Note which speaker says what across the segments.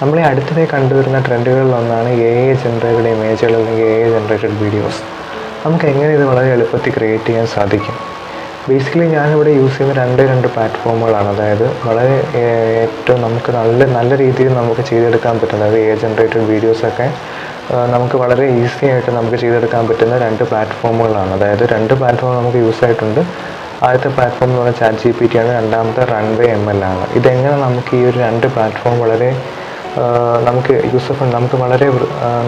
Speaker 1: നമ്മൾ ഈ അടുത്തിടെ കണ്ടുവരുന്ന ട്രെൻഡുകളിലൊന്നാണ് എ ഐ ജനറേറ്റഡ് ഇമേജുകൾ അല്ലെങ്കിൽ എ ഐ ജനറേറ്റഡ് വീഡിയോസ് നമുക്ക് എങ്ങനെ ഇത് വളരെ എളുപ്പത്തിൽ ക്രിയേറ്റ് ചെയ്യാൻ സാധിക്കും? ബേസിക്കലി ഞാനിവിടെ യൂസ് ചെയ്യുന്ന രണ്ട് രണ്ട് പ്ലാറ്റ്ഫോമുകളാണ് അതായത് വളരെ ഏറ്റവും നമുക്ക് നല്ല നല്ല രീതിയിൽ നമുക്ക് ചെയ്തെടുക്കാൻ പറ്റുന്ന അതായത് എ ജനറേറ്റഡ് വീഡിയോസൊക്കെ നമുക്ക് വളരെ ഈസി ആയിട്ട് നമുക്ക് ചെയ്തെടുക്കാൻ പറ്റുന്ന രണ്ട് പ്ലാറ്റ്ഫോമുകളാണ് അതായത് രണ്ട് പ്ലാറ്റ്ഫോം നമുക്ക് യൂസ് ആയിട്ടുണ്ട്. ആദ്യത്തെ പ്ലാറ്റ്ഫോം എന്ന് പറഞ്ഞാൽ ചാറ്റ് ജി പി ടി ആണ്. രണ്ടാമത്തെ റൺവേ എം എൽ ആണ്. ഇതെങ്ങനെ നമുക്ക് ഈ ഒരു രണ്ട് പ്ലാറ്റ്ഫോം വളരെ നമുക്ക് യൂസഫുൾ നമുക്ക് വളരെ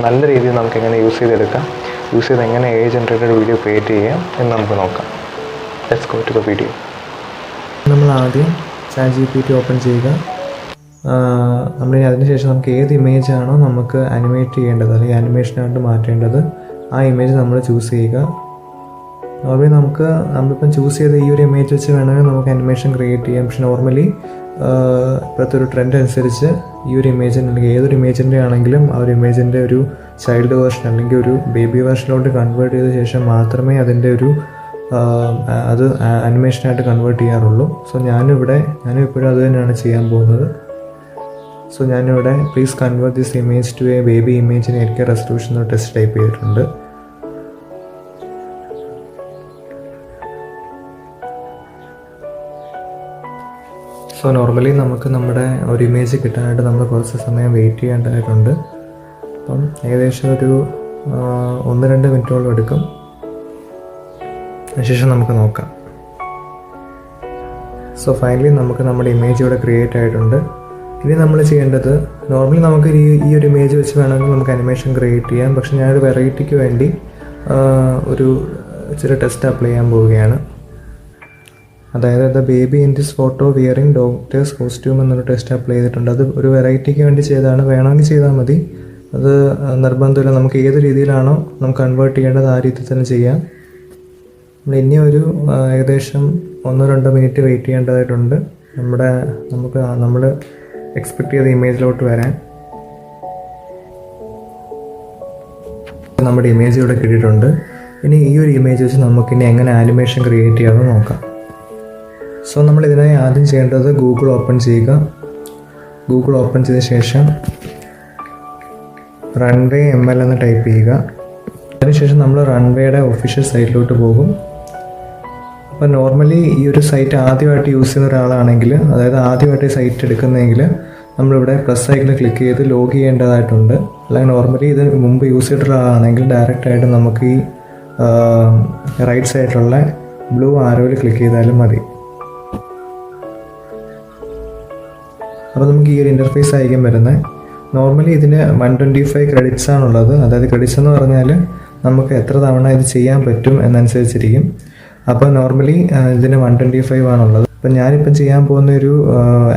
Speaker 1: നല്ല രീതിയിൽ നമുക്ക് എങ്ങനെ യൂസ് ചെയ്തെടുക്കാം. യൂസ് ചെയ്ത് എങ്ങനെ എ ജനറേറ്റഡ് വീഡിയോ ക്രിയേറ്റ് ചെയ്യാം എന്ന് നമുക്ക് നോക്കാം. Let's go to the video
Speaker 2: നമ്മൾ ആദ്യം chat G P T open ചെയ്യുക നമ്മൾ അതിനുശേഷം നമുക്ക് ഏത് ഇമേജ് ആണോ നമുക്ക് അനിമേറ്റ് ചെയ്യേണ്ടത് അല്ലെങ്കിൽ അനിമേഷനായിട്ട് മാറ്റേണ്ടത് ആ ഇമേജ് നമ്മൾ ചൂസ് ചെയ്യുക. നോർമലി നമുക്ക് നമ്മളിപ്പം ചൂസ് ചെയ്ത ഈ ഒരു ഇമേജ് വെച്ച് വേണമെങ്കിൽ നമുക്ക് അനിമേഷൻ ക്രിയേറ്റ് ചെയ്യാം. പക്ഷെ നോർമലി ഇപ്പോഴത്തെ ഒരു ട്രെൻഡ് അനുസരിച്ച് ഈ ഒരു ഇമേജിന് അല്ലെങ്കിൽ ഏതൊരു ഇമേജിന്റെ ആണെങ്കിലും ആ ഒരു ഇമേജിന്റെ ഒരു ചൈൽഡ് വേർഷൻ അല്ലെങ്കിൽ ഒരു ബേബി വേർഷനിലോട്ട് കൺവേർട്ട് ചെയ്ത ശേഷം മാത്രമേ അതിന്റെ ഒരു അത് അനിമേഷനായിട്ട് കൺവേർട്ട് ചെയ്യാറുള്ളൂ. സോ ഞാനിവിടെ ഞാനും ഇപ്പോഴും അത് തന്നെയാണ് ചെയ്യാൻ പോകുന്നത്. സോ ഞാനിവിടെ please convert this image to a baby ഇമേജിന് എനിക്ക് റെസൊല്യൂഷൻ ടെസ്റ്റ് ടൈപ്പ് ചെയ്തിട്ടുണ്ട്. സോ നോർമലി നമുക്ക് നമ്മുടെ ഒരു ഇമേജ് കിട്ടാനായിട്ട് നമ്മൾ കുറച്ച് സമയം വെയിറ്റ് ചെയ്യേണ്ടതായിട്ടുണ്ട്. അപ്പം ഏകദേശം ഒരു ഒന്ന് രണ്ട് മിനിറ്റോളം എടുക്കും. അതിനുശേഷം നമുക്ക് നോക്കാം. സോ ഫൈനലി നമുക്ക് നമ്മുടെ ഇമേജ് ഇവിടെ ക്രിയേറ്റ് ആയിട്ടുണ്ട്. ഇനി നമ്മൾ ചെയ്യേണ്ടത് നോർമലി നമുക്ക് ഈ ഈ ഒരു ഇമേജ് വെച്ച് വേണമെങ്കിൽ നമുക്ക് അനിമേഷൻ ക്രിയേറ്റ് ചെയ്യാം. പക്ഷെ ഞാനൊരു വെറൈറ്റിക്ക് വേണ്ടി ഒരു ചെറിയ ടെസ്റ്റ് അപ്ലൈ ചെയ്യാൻ പോവുകയാണ്. അതായത് the baby in this photo wearing doctors costume എന്നൊരു ടെസ്റ്റ് അപ്ലൈ ചെയ്തിട്ടുണ്ട്. അത് ഒരു വെറൈറ്റിക്ക് വേണ്ടി ചെയ്താണ് വേണമെങ്കിൽ ചെയ്താൽ മതി. അത് നിർബന്ധമില്ല. നമുക്ക് ഏത് രീതിയിലാണോ നമുക്ക് കൺവേർട്ട് ചെയ്യേണ്ടത് ആ രീതിയിൽ തന്നെ ചെയ്യാം. നമ്മൾ ഇനി ഒരു ഏകദേശം ഒന്നോ രണ്ടോ മിനിറ്റ് വെയിറ്റ് ചെയ്യേണ്ടതായിട്ടുണ്ട്. നമ്മുടെ നമുക്ക് നമ്മൾ എക്സ്പെക്ട് ചെയ്ത ഇമേജിലോട്ട് വരാൻ. നമ്മുടെ ഇമേജ് ഇവിടെ കിട്ടിയിട്ടുണ്ട്. ഇനി ഈ ഒരു ഇമേജ് വെച്ച് നമുക്കിനി എങ്ങനെ ആനിമേഷൻ ക്രിയേറ്റ് ചെയ്യാമെന്ന് നോക്കാം. സോ നമ്മൾ ഇതിനായി ആദ്യം ചെയ്യേണ്ടത് ഗൂഗിൾ ഓപ്പൺ ചെയ്യുക. ഗൂഗിൾ ഓപ്പൺ ചെയ്ത ശേഷം റൺവേ എം എൽ എന്ന് ടൈപ്പ് ചെയ്യുക. അതിനുശേഷം നമ്മൾ റൺവേയുടെ ഒഫീഷ്യൽ സൈറ്റിലോട്ട് പോകും. അപ്പോൾ നോർമലി ഈ ഒരു സൈറ്റ് ആദ്യമായിട്ട് യൂസ് ചെയ്യുന്ന ഒരാളാണെങ്കിൽ അതായത് ആദ്യമായിട്ട് ഈ സൈറ്റ് എടുക്കുന്നതെങ്കിൽ നമ്മളിവിടെ പ്ലസ് ഐക്കണിൽ ക്ലിക്ക് ചെയ്ത് ലോഗ് ചെയ്യേണ്ടതായിട്ടുണ്ട്. അല്ലെങ്കിൽ നോർമലി ഇത് മുമ്പ് യൂസ് ചെയ്തിട്ടുള്ള ആളാണെങ്കിൽ ഡയറക്റ്റ് ആയിട്ട് നമുക്ക് ഈ റൈറ്റ് സൈഡിലുള്ള ബ്ലൂ ആരോയിൽ ക്ലിക്ക് ചെയ്താലും മതി. അപ്പോൾ നമുക്ക് ഈ ഒരു ഇന്റർഫേസ് ആയിരിക്കും വരുന്നത്. നോർമലി ഇതിന് വൺ ട്വന്റി ഫൈവ് ക്രെഡിറ്റ്സ് ആണുള്ളത്. അതായത് ക്രെഡിറ്റ്സ് എന്ന് പറഞ്ഞാൽ നമുക്ക് എത്ര തവണ ഇത് ചെയ്യാൻ പറ്റും എന്നനുസരിച്ചിരിക്കും. അപ്പോൾ നോർമലി ഇതിന് വൺ ട്വന്റി ഫൈവ് ആണുള്ളത്. അപ്പം ഞാനിപ്പം ചെയ്യാൻ പോകുന്ന ഒരു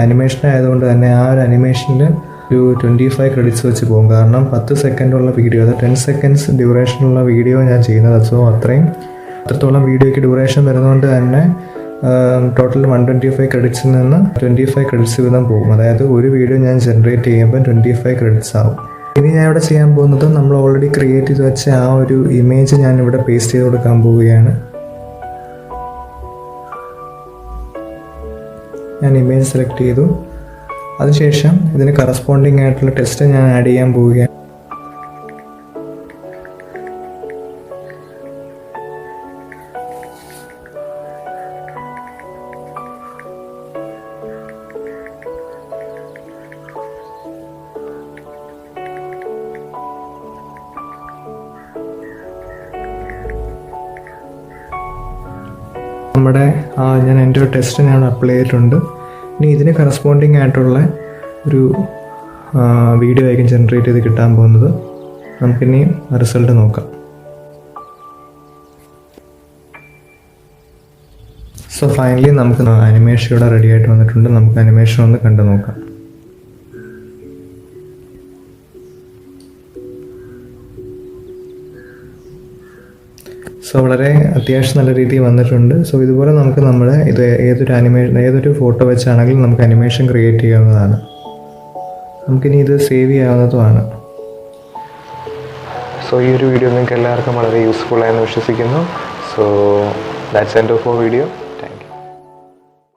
Speaker 2: അനിമേഷൻ ആയതുകൊണ്ട് തന്നെ ആ ഒരു അനിമേഷനിൽ ഒരു ട്വന്റി ഫൈവ് ക്രെഡിറ്റ്സ് വെച്ച് പോകും. കാരണം പത്ത് സെക്കൻഡുള്ള വീഡിയോ അതായത് ടെൻ സെക്കൻഡ്സ് ഡ്യൂറേഷനുള്ള വീഡിയോ ഞാൻ ചെയ്യുന്നത്. സോ അത്രയും അത്രത്തോളം വീഡിയോയ്ക്ക് ഡ്യൂറേഷൻ വരുന്നതുകൊണ്ട് തന്നെ ടോട്ടൽ വൺ ട്വന്റി ഫൈവ് ക്രെഡിറ്റ്സിൽ നിന്ന് ട്വന്റി ഫൈവ് ക്രെഡിറ്റ്സ് വീതം പോകും. അതായത് ഒരു വീഡിയോ ഞാൻ ജനറേറ്റ് ചെയ്യുമ്പോൾ ട്വന്റി ഫൈവ് ക്രെഡിറ്റ്സ് ആവും. ഇനി ഞാൻ ഇവിടെ ചെയ്യാൻ പോകുന്നത് നമ്മൾ ഓൾറെഡി ക്രിയേറ്റ് ചെയ്ത് വെച്ച ആ ഒരു ഇമേജ് ഞാൻ ഇവിടെ പേസ്റ്റ് ചെയ്ത് കൊടുക്കാൻ പോവുകയാണ്. ഞാൻ ഇമേജ് സെലക്ട് ചെയ്തു. അതിനുശേഷം ഇതിന് കറസ്പോണ്ടിങ് ആയിട്ടുള്ള ടെസ്റ്റ് ഞാൻ ആഡ് ചെയ്യാൻ പോവുകയാണ്. നമ്മുടെ ഞാൻ എന്റെ ഒരു ടെസ്റ്റ് ഞാൻ അപ്ലൈ ചെയ്തിട്ടുണ്ട്. ഇനി ഇതിന് കറസ്പോണ്ടിങ് ആയിട്ടുള്ള ഒരു വീഡിയോ ആയിരിക്കും ജനറേറ്റ് ചെയ്ത് കിട്ടാൻ പോകുന്നത്. നമുക്കിനി റിസൾട്ട് നോക്കാം. സോ ഫൈനലി നമുക്ക് അനിമേഷൻ ഇവിടെ റെഡി ആയിട്ട് വന്നിട്ടുണ്ട്. നമുക്ക് അനിമേഷൻ ഒന്ന് കണ്ടു നോക്കാം സോ വളരെ അത്യാവശ്യം നല്ല രീതിയിൽ വന്നിട്ടുണ്ട്. സോ ഇതുപോലെ നമുക്ക് നമ്മുടെ ഇത് ഏതൊരു അനിമേഷൻ ഏതൊരു ഫോട്ടോ വെച്ചാണെങ്കിലും നമുക്ക് അനിമേഷൻ ക്രിയേറ്റ് ചെയ്യാവുന്നതാണ്. നമുക്കിനി ഇത് സേവ് ചെയ്യാവുന്നതുമാണ്.
Speaker 1: സോ ഈ ഒരു വീഡിയോ നിങ്ങൾക്ക് എല്ലാവർക്കും വളരെ യൂസ്ഫുൾ ആയെന്ന് വിശ്വസിക്കുന്നു. So that's end of for video